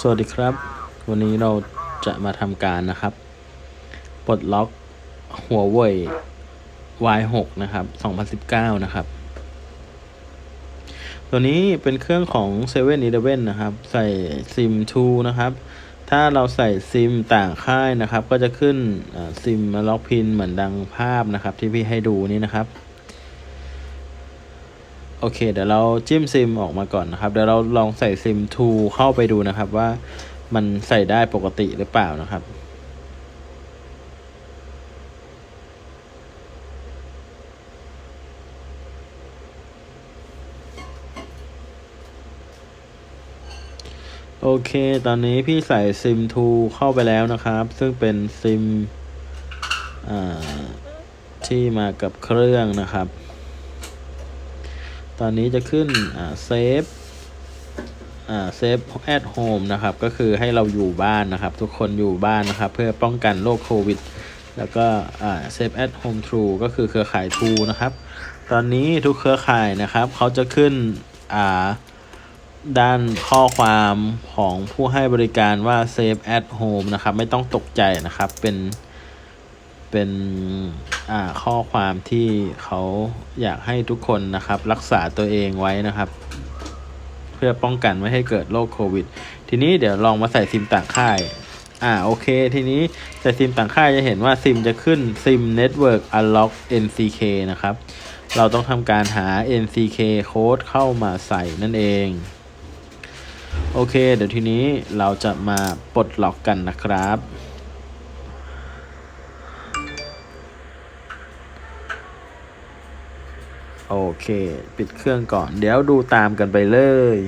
สวัสดีครับ วันนี้เราจะมาทำการนะครับ ปลดล็อกหัวเว่ย Y6 นะครับ 2019 นะครับ ตัวนี้เป็นเครื่องของ7 e เ e ่ e อนะครับ ใส่ซิม 2 นะครับ ถ้าเราใส่ซิมต่างค่ายนะครับ ก็จะขึ้นซิมมาล็อกพินเหมือนดังภาพนะครับ ที่พี่ให้ดูนี้นะครับ อเค เดี๋ยวเราจิ้มซิมออกมาก่อนนะครับ เดี๋ยวเราลองใส่ซิม2เข้าไปดูนะครับ ว่ามันใส่ได้ปกติหรือเปล่านะครับโอเค ตอนนี้พี่ใส่ซิม2เข้าไปแล้วนะครับ ซึ่งเป็นซิมที่มากับเครื่องนะครับ ตอนนี้จะขึ้นเซฟเซฟแอดโฮมนะครับ ก็คือให้เราอยู่บ้านนะครับ ทุกคนอยู่บ้านนะครับ เพื่อป้องกันโรคโควิด แล้วก็เซฟแอดโฮมทรูก็คือเครือข่ายทรูนะครับ ตอนนี้ทุกเครือข่ายนะครับเขาจะขึ้นด้านข้อความของผู้ให้บริการว่า Save at Home นะครับ ไม่ต้องตกใจนะครับ เป็น เป็นข้อความที่เขาอยากให้ทุกคนนะครับ รักษาตัวเองไว้นะครับ เพื่อป้องกันไม่ให้เกิดโรคโควิด ทีนี้เดี๋ยวลองมาใส่ซิมต่างค่าย อ่าโอเค ทีนี้ใส่ซิมต่างค่ายจะเห็นว่าซิมจะขึ้นซิม Network Unlock NCK นะครับ เราต้องทำการหา NCK code เข้ามาใส่นั่นเองโอเค เดี๋ยวทีนี้เราจะมาปลดล็อกกันนะครับ โอเค ปิดเครื่องก่อน เดี๋ยวดูตามกันไปเลย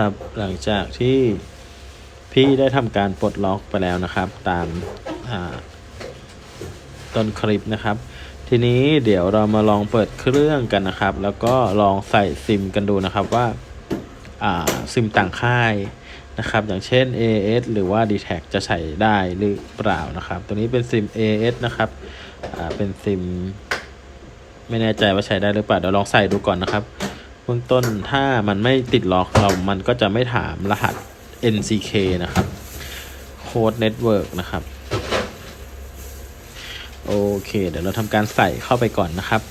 ครับ หลังจากที่พี่ได้ทำการปลดล็อกไปแล้วนะครับ ตามต้นคลิปนะครับ ทีนี้เดี๋ยวเรามาลองเปิดเครื่องกันนะครับ แล้วก็ลองใส่ซิมกันดูนะครับว่าซิมต่างค่ายนะครับ อย่างเช่น AS หรือว่า d t แทจะใช้ได้หรือเปล่านะครับ ตัวนี้เป็นซิม AS นะครับเป็นซิม ไม่แน่ใจว่าใช้ได้หรือเปล่าเดี๋ยวลองใส่ดูก่อนนะครับ บื้องต้นถ้ามันไม่ติดล็อกเรามันก็จะไม่ถามรหัส NCK นะครับ Code Network นะครับ โอเค เดี๋ยวเราทำการใส่เข้าไปก่อนนะครับ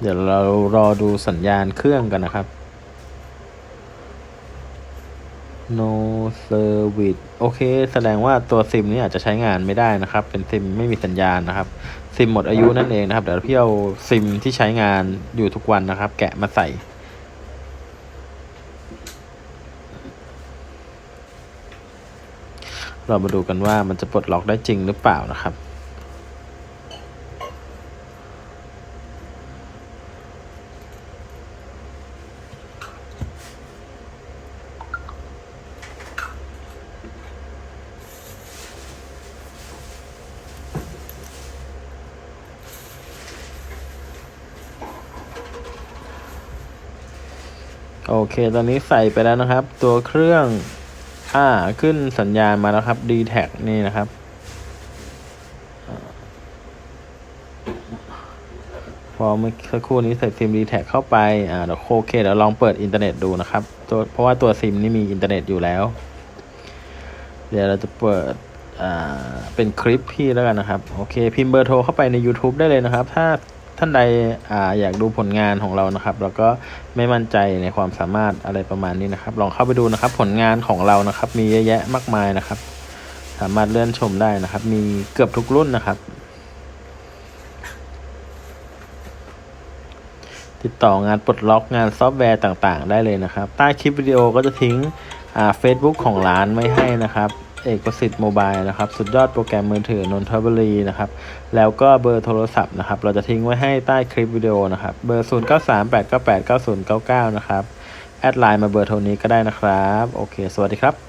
เดี๋ยวเรารอดูสัญญาณเครื่องกันนะครับ no service โอเค แสดงว่าตัวซิมนี้อาจจะใช้งานไม่ได้นะครับ เป็นซิมไม่มีสัญญาณนะครับ ซิมหมดอายุนั่นเองนะครับ เดี๋ยวพี่เอาซิมที่ใช้งานอยู่ทุกวันนะครับ แกะมาใส่ เรามาดูกันว่ามันจะปลดล็อกได้จริงหรือเปล่านะครับ โอเค ตอนนี้ใส่ไปแล้วนะครับ ตัวเครื่อง อ่า ขึ้นสัญญาณมาแล้วครับ d t แทนี่นะครับอเมื่อสักครู่นี้ใส่ซิมดีแท็เข้าไป อ่า เดี๋ยวโอเค เดี๋ยวลองเปิดอินเทอร์เน็ตดูนะครับ ตัวเพราะว่าตัวซิมนี่มีอินเทอร์เน็ตอยู่แล้ว เดี๋ยวเราจะเปิด อ่า เป็นคลิปพี่แล้วกันนะครับ โอเค พิมพ์เบอร์โทรเข้าไปใน YouTube ได้เลยนะครับ ถ้า ท่านใดอาอยากดูผลงานของเรานะครับ แล้วก็ไม่มั่นใจในความสามารถอะไรประมาณนี้นะครับ ลองเข้าไปดูนะครับ ผลงานของเรานะครับ มีเยอะแยะมากมายนะครับ สามารถเลื่อนชมได้นะครับ มีเกือบทุกรุ่นนะครับ ติดต่องานปลดล็อกงานซอฟต์แวร์ต่างๆ ได้เลยนะครับ ใต้คลิปวิดีโอก็จะทิ้งอ่า Facebook ของร้านไว้ให้นะครับ เอกประสิทธิ์โมบายนะครับ สุดยอดโปรแกรมมือถือนนทบุรีนะครับ แล้วก็เบอร์โทรศัพท์นะครับ เราจะทิ้งไว้ให้ใต้คลิปวิดีโอนะครับ เบอร์ 0 9 3 8 9 8 9 0 9 9 นะครับ แอดไลน์มาเบอร์โทรนี้ก็ได้นะครับ โอเค สวัสดีครับ